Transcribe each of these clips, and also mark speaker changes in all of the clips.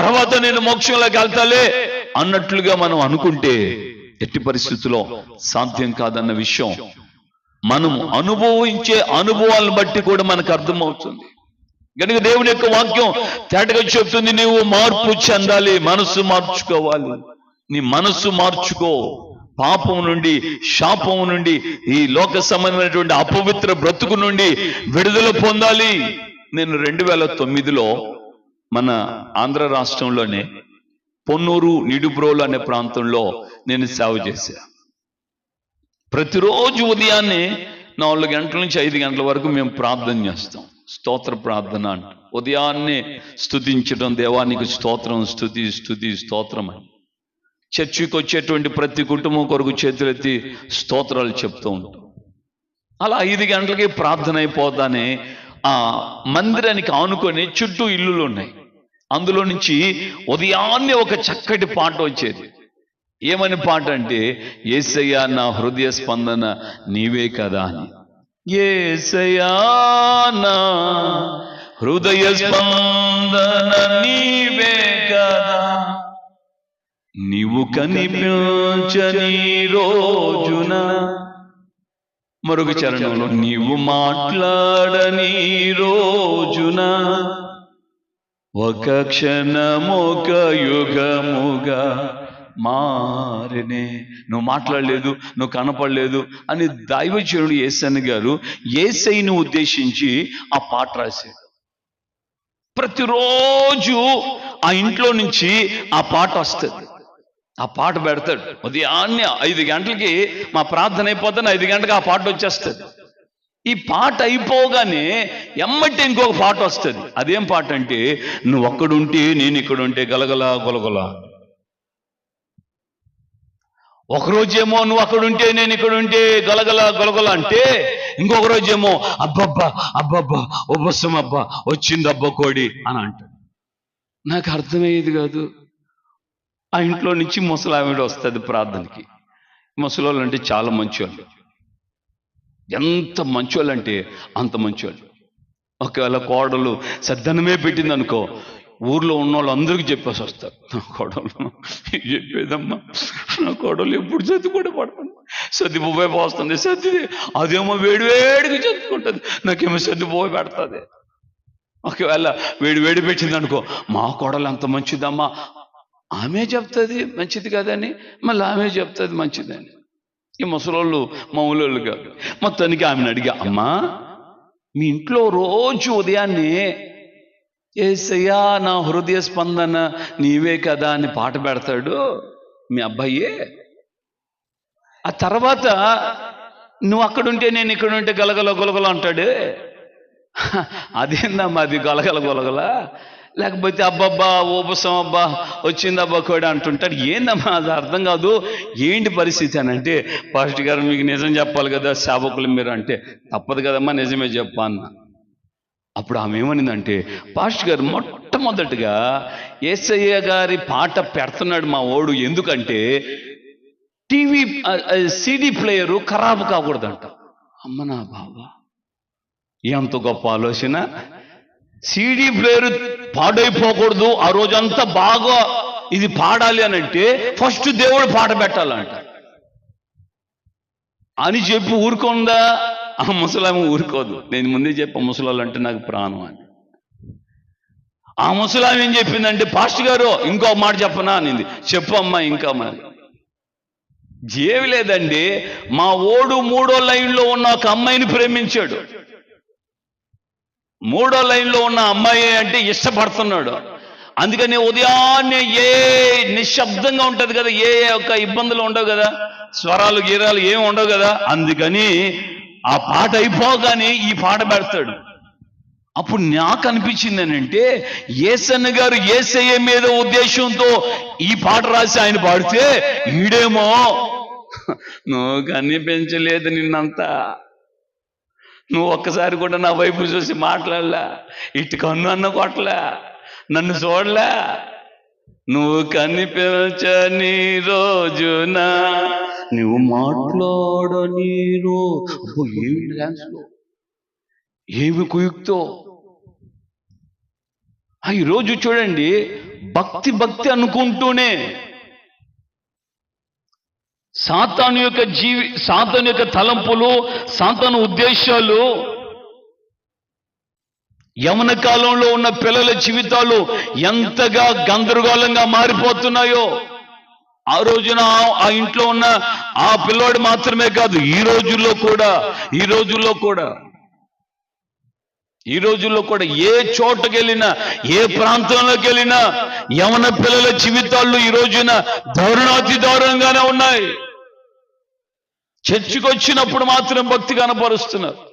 Speaker 1: తర్వాత నేను మోక్షంలోకి వెళ్తాలే అన్నట్లుగా మనం అనుకుంటే ఎట్టి పరిస్థితుల్లో సాధ్యం కాదన్న విషయం. మనం అనుభవించే అనుభవాలను బట్టి కూడా మనకు అర్థమవుతుంది. కనుక దేవుని యొక్క వాక్యం తేటగా చెప్తుంది నీవు మార్పు చెందాలి మనసు మార్చుకోవాలి. నీ మనస్సు మార్చుకో. పాపం నుండి శాపం నుండి ఈ లోక సంబంధమైనటువంటి అపవిత్ర బ్రతుకు నుండి విడుదల పొందాలి. నేను రెండు వేల తొమ్మిదిలో మన ఆంధ్ర రాష్ట్రంలోనే పొన్నూరు నిడుబ్రోలు అనే ప్రాంతంలో నేను సేవ చేశా. ప్రతిరోజు ఉదయాన్నే నాలుగు గంటల నుంచి ఐదు గంటల వరకు మేము ప్రార్థన చేస్తాం. స్తోత్ర ప్రార్థన అంట. ఉదయాన్నే స్తుతించడం దేవానికి స్తోత్రం స్తుతి స్తుతి స్తోత్రం అని. చర్చికి వచ్చేటువంటి ప్రతి కుటుంబం కొరకు చేతులెత్తి స్తోత్రాలు చెప్తూ ఉంటాం. అలా ఐదు గంటలకి ప్రార్థన అయిపోతానే ఆ మందిరానికి ఆనుకొని చుట్టూ ఇల్లులు ఉన్నాయి. అందులో నుంచి ఉదయాన్నే ఒక చక్కటి పాట వచ్చేది. ఏమని పాట అంటే ఏసయ్యా నా హృదయ స్పందన నీవే కదా అని. ఏసయ్యా నా హృదయ స్పందన నీవే కదా. నీవు కనిపించని రోజున మరొక చరణంలో నీవు మాట్లాడని రోజున ఒక క్షణమొక యుగముగా మారినే. నువ్వు మాట్లాడలేదు నువ్వు కనపడలేదు అని దైవజనుడు ఏసన్ గారు ఏసైని ఉద్దేశించి ఆ పాట రాశాడు. ప్రతిరోజు ఆ ఇంట్లో నుంచి ఆ పాట వస్తుంది. ఆ పాట పెడతాడు. ఉదయాన్నే ఐదు గంటలకి మా ప్రార్థన అయిపోతాను ఐదు గంటలకు ఆ పాట వచ్చేస్తుంది. ఈ పాట అయిపోగానే ఎమ్మటి ఇంకొక పాట వస్తుంది. అదేం పాట అంటే నువ్వు అక్కడుంటే నేను ఇక్కడ ఉంటే గలగల గొలగల ఒకరోజేమో నువ్వు అక్కడుంటే నేను ఇక్కడ ఉంటే గలగల గొలగల అంటే ఇంకొక రోజేమో అబ్బబ్బా అబ్బబ్బా ఉబ్బసం అబ్బా వచ్చింది అబ్బా కోడి అని అంటాడు నాకు అర్థమయ్యేది కాదు. ఆ ఇంట్లో నుంచి ముసలావిడ వస్తుంది ప్రార్థనకి. ముసలోళ్ళు అంటే చాలా మంచివాళ్ళు ఎంత మంచోళ్ళు అంటే అంత మంచోళ్ళు. ఒకవేళ కోడలు సద్దనమే పెట్టింది అనుకో ఊర్లో ఉన్న వాళ్ళు అందరికీ చెప్పేసి వస్తారు. నా కోడలు చెప్పేదమ్మా? నా కోడలు ఎప్పుడు చదువు కూడా పడుతుంది సర్ది పోస్తుంది సర్ది అదేమో వేడి వేడికి చదువుకుంటుంది నాకేమో సర్దిపోయి పెడతాది పెడుతుంది. ఒకవేళ వేడి వేడి పెట్టింది అనుకో మా కోడలు అంత మంచిదమ్మా. ఆమె చెప్తుంది మంచిది కదని మళ్ళీ ఆమె చెప్తుంది మంచిదని. ఈ ముసలోళ్ళు మౌలోళ్ళు కాదు మొత్తానికి ఆమెను అడిగా అమ్మా మీ ఇంట్లో రోజు ఉదయాన్నే ఏసయ్యా నా హృదయ స్పందన నీవే కదా అని పాట పెడతాడు మీ అబ్బాయే. ఆ తర్వాత నువ్వు అక్కడుంటే నేను ఇక్కడ ఉంటే గలగల గొలగల అంటాడు. అదేందమ్మా అది గలగల గొలగల? లేకపోతే అబ్బబ్బా ఊపసం అబ్బా వచ్చింది అబ్బా కూడా అంటుంటాడు. ఏందమ్మా అది అర్థం కాదు. ఏంటి పరిస్థితి అని అంటే పాస్టర్ గారు మీకు నిజం చెప్పాలి కదా సేవకులు మీరు అంటే. తప్పదు కదమ్మా నిజమే చెప్పా అన్న. అప్పుడు ఆమె ఏమనిందంటే పాస్టర్ గారు మొట్టమొదటిగా ఏసయ్య గారి పాట పెడుతున్నాడు మా ఓడు. ఎందుకంటే టీవీ సిడి ప్లేయరు ఖరాబు కాకూడదంట. అమ్మ నా బాబా ఎంత గొప్ప ఆలోచన. సిడి ప్లేయర్ పాడైపోకూడదు ఆ రోజంతా బాగా ఇది పాడాలి అని అంటే ఫస్ట్ దేవుడు పాట పెట్టాలంట. అని చెప్పి ఊరుకుందా? ఆ ముసలామె ఊరుకోదు. నేను ముందే చెప్పా ముసలాళ్ళు అంటే నాకు ప్రాణం అని. ఆ ముసలామె ఏం చెప్పిందంటే పాస్టర్ గారు ఇంకో మాట చెప్పనా? అనింది. చెప్పు అమ్మా ఇంకా మరి. ఏమి లేదండి మా ఓడు మూడో లైన్లో ఉన్న ఒక అమ్మాయిని ప్రేమించాడు. మూడో లైన్లో ఉన్న అమ్మాయి అంటే ఇష్టపడుతున్నాడు. అందుకని ఉదయాన్నే ఏ నిశ్శబ్దంగా ఉంటుంది కదా ఏ ఒక్క ఇబ్బందులు ఉండవు కదా స్వరాలు గీరాలు ఏమి ఉండవు కదా. అందుకని ఆ పాట అయిపోగానే ఈ పాట పెడతాడు. అప్పుడు నాకు అనిపించింది అంటే ఏసన్న గారు ఏసయ్య మీద ఉద్దేశంతో ఈ పాట రాసి ఆయన పాడితే ఈడేమో నువ్వు కనిపించలేదు నిన్నంతా. నువ్వు ఒక్కసారి కూడా నా వైపు చూసి మాట్లాడలా. ఇటు కన్ను అన్న కొట్టలా. నన్ను చూడలే. నువ్వు కనిపించని రోజున. నువ్వు మాట్లాడని రో ఏమి డాన్స్ ఏమి కుయుక్తో? ఆ, ఈరోజు చూడండి భక్తి భక్తి అనుకుంటూనే సాతాను యొక్క జీవి సాతాను యొక్క తలంపులు సాతాను ఉద్దేశాలు. యవన కాలంలో ఉన్న పిల్లల జీవితాలు ఎంతగా గందరగోళంగా మారిపోతున్నాయో. ఆ రోజున ఆ- ఇంట్లో ఉన్న ఆ పిల్లోడు మాత్రమే కాదు ఈ రోజుల్లో కూడా ఈ రోజుల్లో కూడా. ఈ రోజుల్లో కూడా ఏ చోటకి వెళ్ళినా ఏ ప్రాంతంలోకి వెళ్ళినా యవన పిల్లల జీవితాల్లో ఈ రోజున దారుణాతి దారుణంగానే ఉన్నాయి. చర్చికి వచ్చినప్పుడు మాత్రం భక్తి కనపరుస్తున్నారు.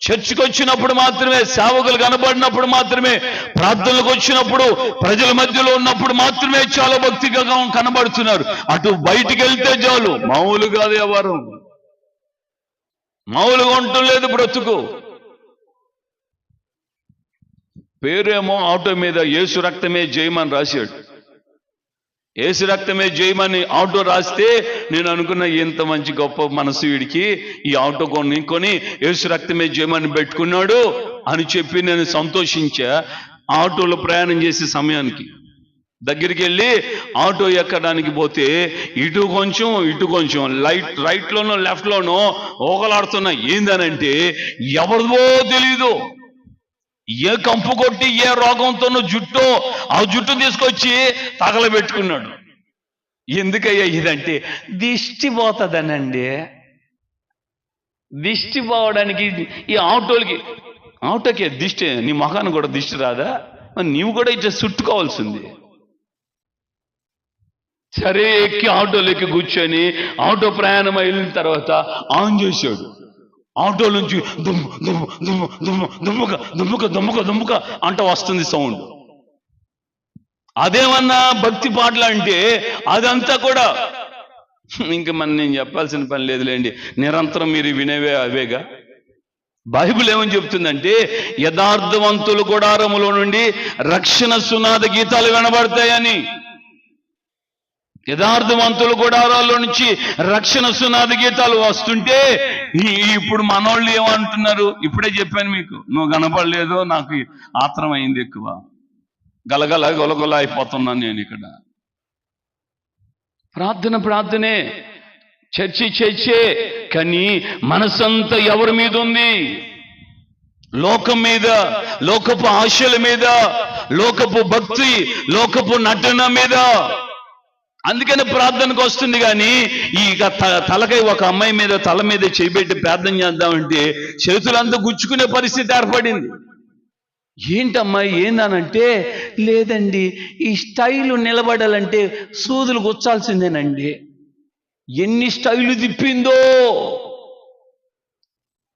Speaker 1: చర్చికి వచ్చినప్పుడు మాత్రమే సేవకులు కనబడినప్పుడు మాత్రమే ప్రార్థనలకు వచ్చినప్పుడు ప్రజల మధ్యలో ఉన్నప్పుడు మాత్రమే చాలా భక్తిగా కనబడుతున్నారు. అటు బయటికి వెళ్తే చాలు మామూలు కాదు ఎవరు మామూలుగా ఉండటం లేదు బ్రతుకు. పేరేమో ఆటో మీద యేసు రక్తమే జయమని రాశాడు. ఏసు రక్తమే జయమని ఆటో రాస్తే నేను అనుకున్న ఇంత మంచి గొప్ప మనసు వీడికి ఈ ఆటో నిన్నుకొని ఏసు రక్తమే జయమని పెట్టుకున్నాడు అని చెప్పి నేను సంతోషించా. ఆటోలో ప్రయాణం చేసే సమయానికి దగ్గరికి వెళ్ళి ఆటో ఎక్కడానికి పోతే ఇటు కొంచెం ఇటు కొంచెం లైట్ రైట్లోనో లెఫ్ట్లోనో ఓగలాడుతున్నా ఏందనంటే ఎవరిదో తెలీదు. ఏ కంపు కొట్టి ఏ రోగంతోనో జుట్టు ఆ జుట్టు తీసుకొచ్చి తగలబెట్టుకున్నాడు. ఎందుకయ్యా ఇదంటే దిష్టి పోతుందనండి దిష్టి పోవడానికి ఈ ఆటోలకి ఆటోకి దిష్టి నీ మొఖాన్ని కూడా దిష్టి రాదా? మరి నీవు కూడా ఇట్లా చుట్టుకోవాల్సింది. సరే ఎక్కి ఆటోలో ఎక్కి కూర్చొని ఆటో ప్రయాణం అయిన తర్వాత ఆన్ చేశాడు. ఆటో నుంచి దుమ్ము దుమ్ము దుమ్ము దుమ్ము దుమ్ముక దుమ్ముక దుమ్ముక దుమ్ముక అంట వస్తుంది సౌండ్. అదేమన్నా భక్తి పాటలు అంటే అదంతా కూడా. ఇంకా మన నేను చెప్పాల్సిన పని లేదులేండి. నిరంతరం మీరు వినేవే అవేగా. బైబిల్ ఏమని చెప్తుందంటే యథార్థవంతులు గుడారములో నుండి రక్షణ సునాద గీతాలు వినబడతాయని. యథార్థవంతుల గుడారాల్లో నుంచి రక్షణ సునాద గీతాలు వస్తుంటే ఇప్పుడు మనోళ్ళు ఏమంటున్నారు? ఇప్పుడే చెప్పాను మీకు. నువ్వు కనపడలేదు నాకు ఆత్రం అయింది ఎక్కువ. గలగల గొలగొల అయిపోతున్నాను నేను ఇక్కడ. ప్రార్థన ప్రార్థనే. చర్చి చర్చే. కానీ మనసంతా ఎవరి మీద ఉంది? లోకం మీద లోకపు ఆశల మీద లోకపు భక్తి లోకపు నటన మీద. అందుకని ప్రార్థనకు వస్తుంది కానీ ఈ ఇక తలకై ఒక అమ్మాయి మీద తల మీద చేపెట్టి ప్రార్థన చేద్దామంటే చేతులంతా గుచ్చుకునే పరిస్థితి ఏర్పడింది. ఏంటమ్మా ఏందనంటే లేదండి ఈ స్టైలు నిలబడాలంటే సూదులు గుచ్చాల్సిందేనండి ఎన్ని స్టైలు తిప్పిందో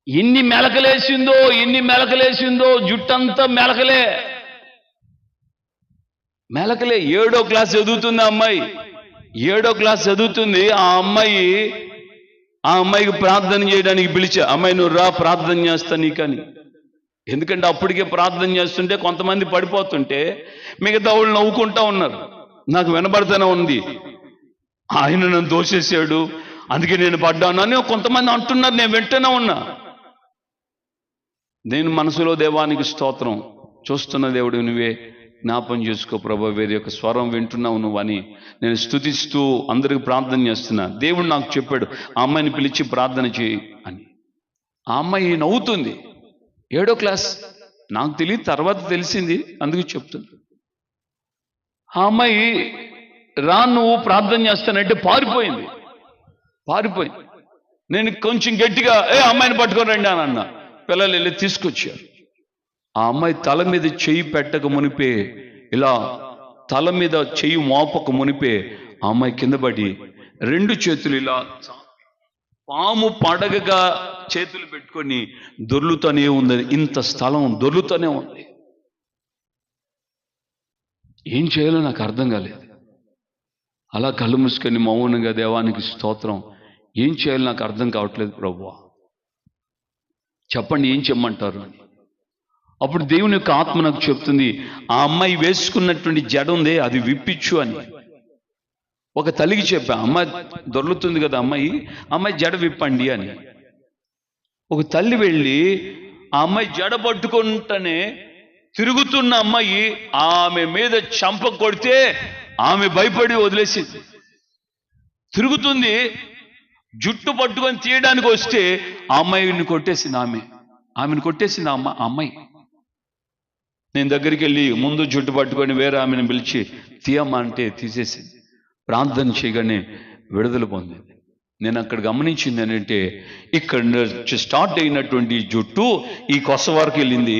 Speaker 1: ఎన్ని మెలకలేసిందో ఎన్ని మెలకలేసిందో జుట్టంతా మెలకలే. మెలకలే ఏడో క్లాస్ చదువుతుంది ఆ అమ్మాయి. ఏడో క్లాస్ చదువుతుంది ఆ అమ్మాయి ఆ అమ్మాయికి ప్రార్థన చేయడానికి పిలిచా అమ్మాయి నువ్వు రా ప్రార్థన చేస్తా నీకని. ఎందుకంటే అప్పటికే ప్రార్థన చేస్తుంటే కొంతమంది పడిపోతుంటే మిగతా వాళ్ళు నవ్వుకుంటా ఉన్నారు. నాకు వినబడుతూనే ఉంది. ఆయన నన్ను దోషేసాడు అందుకే నేను పడ్డాను అని కొంతమంది అంటున్నారు. నేను వింటూనే ఉన్నా. నేను మనసులో దేవానికి స్తోత్రం. చూస్తున్న దేవుడు నువ్వే జ్ఞాపం చేసుకో ప్రభా వేరే యొక్క స్వరం వింటున్నావు నువ్వు అని నేను స్తుతిస్తూ అందరికి ప్రార్థన చేస్తున్నా. దేవుడు నాకు చెప్పాడు ఆ అమ్మాయిని పిలిచి ప్రార్థన చేయి అని. ఆ అమ్మాయి నవ్వుతుంది. ఏడో క్లాస్. నాకు తెలియదు తర్వాత తెలిసింది అందుకు చెప్తున్నా. ఆ అమ్మాయి రా నువ్వు ప్రార్థన చేస్తానంటే పారిపోయింది. పారిపోయింది. నేను కొంచెం గట్టిగా ఏ అమ్మాయిని పట్టుకొని రండి అని అన్న. పిల్లలు వెళ్ళి తీసుకొచ్చారు. ఆ అమ్మాయి తల మీద చెయ్యి పెట్టక మునిపే ఇలా తల మీద చెయ్యి మోపక మునిపే ఆ అమ్మాయి కింద పడి రెండు చేతులు ఇలా పాము పడగగా చేతులు పెట్టుకొని దొర్లుతూనే ఉంది. ఇంత స్థలం దొర్లుతూనే ఉంది. ఏం చేయాలో నాకు అర్థం కాలేదు. అలా కళ్ళు మూసుకొని మౌనంగా దేవానికి స్తోత్రం. ఏం చేయాలో నాకు అర్థం కావట్లేదు ప్రభు చెప్పండి ఏం చెమ్మంటారు? అని అప్పుడు దేవుని యొక్క ఆత్మ నాకు చెప్తుంది ఆ అమ్మాయి వేసుకున్నటువంటి జడ ఉంది అది విప్పించు అని. ఒక తల్లికి చెప్పా అమ్మాయి దొర్లుతుంది కదా అమ్మాయి అమ్మాయి జడ విప్పండి అని. ఒక తల్లి వెళ్ళి ఆ అమ్మాయి జడ పట్టుకుంటేనే తిరుగుతున్న అమ్మాయి ఆమె మీద చంప కొడితే ఆమె భయపడి వదిలేసింది. తిరుగుతుంది జుట్టు పట్టుకొని తీయడానికి వస్తే ఆ అమ్మాయిని కొట్టేసింది ఆమె. ఆమెను కొట్టేసింది అమ్మ అమ్మాయి. నేను దగ్గరికి వెళ్ళి ముందు జుట్టు పట్టుకొని వేరే ఆమెను పిలిచి తీయమ్మ అంటే తీసేసింది. ప్రార్థన చేయగానే విడుదల పొందింది. నేను అక్కడ గమనించింది ఏంటంటే ఇక్కడ నుంచి స్టార్ట్ అయినటువంటి జుట్టు ఈ కొస వరకు వెళ్ళింది.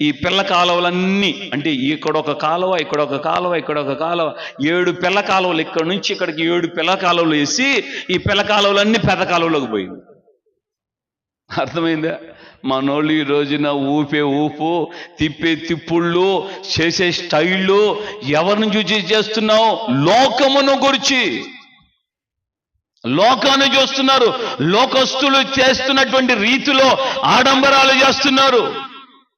Speaker 1: ఈ పిల్ల కాలువలన్నీ అంటే ఇక్కడ ఒక కాలువ ఇక్కడ ఒక కాలువ ఇక్కడ ఒక కాలువ ఏడు పిల్ల కాలువలు ఇక్కడ నుంచి ఇక్కడికి ఏడు పిల్ల కాలువలు వేసి ఈ పిల్ల కాలువలన్నీ పెద్ద కాలువలోకి పోయింది. అర్థమైందా? మనోళ్ళు ఈ రోజున ఊపే ఊపు తిప్పే తిప్పుళ్ళు చేసే స్టైళ్ళు ఎవరిని చూసి చేస్తున్నావు? లోకమును గురించి. లోకాన్ని చూస్తున్నారు. లోకస్తులు చేస్తున్నటువంటి రీతిలో ఆడంబరాలు చేస్తున్నారు.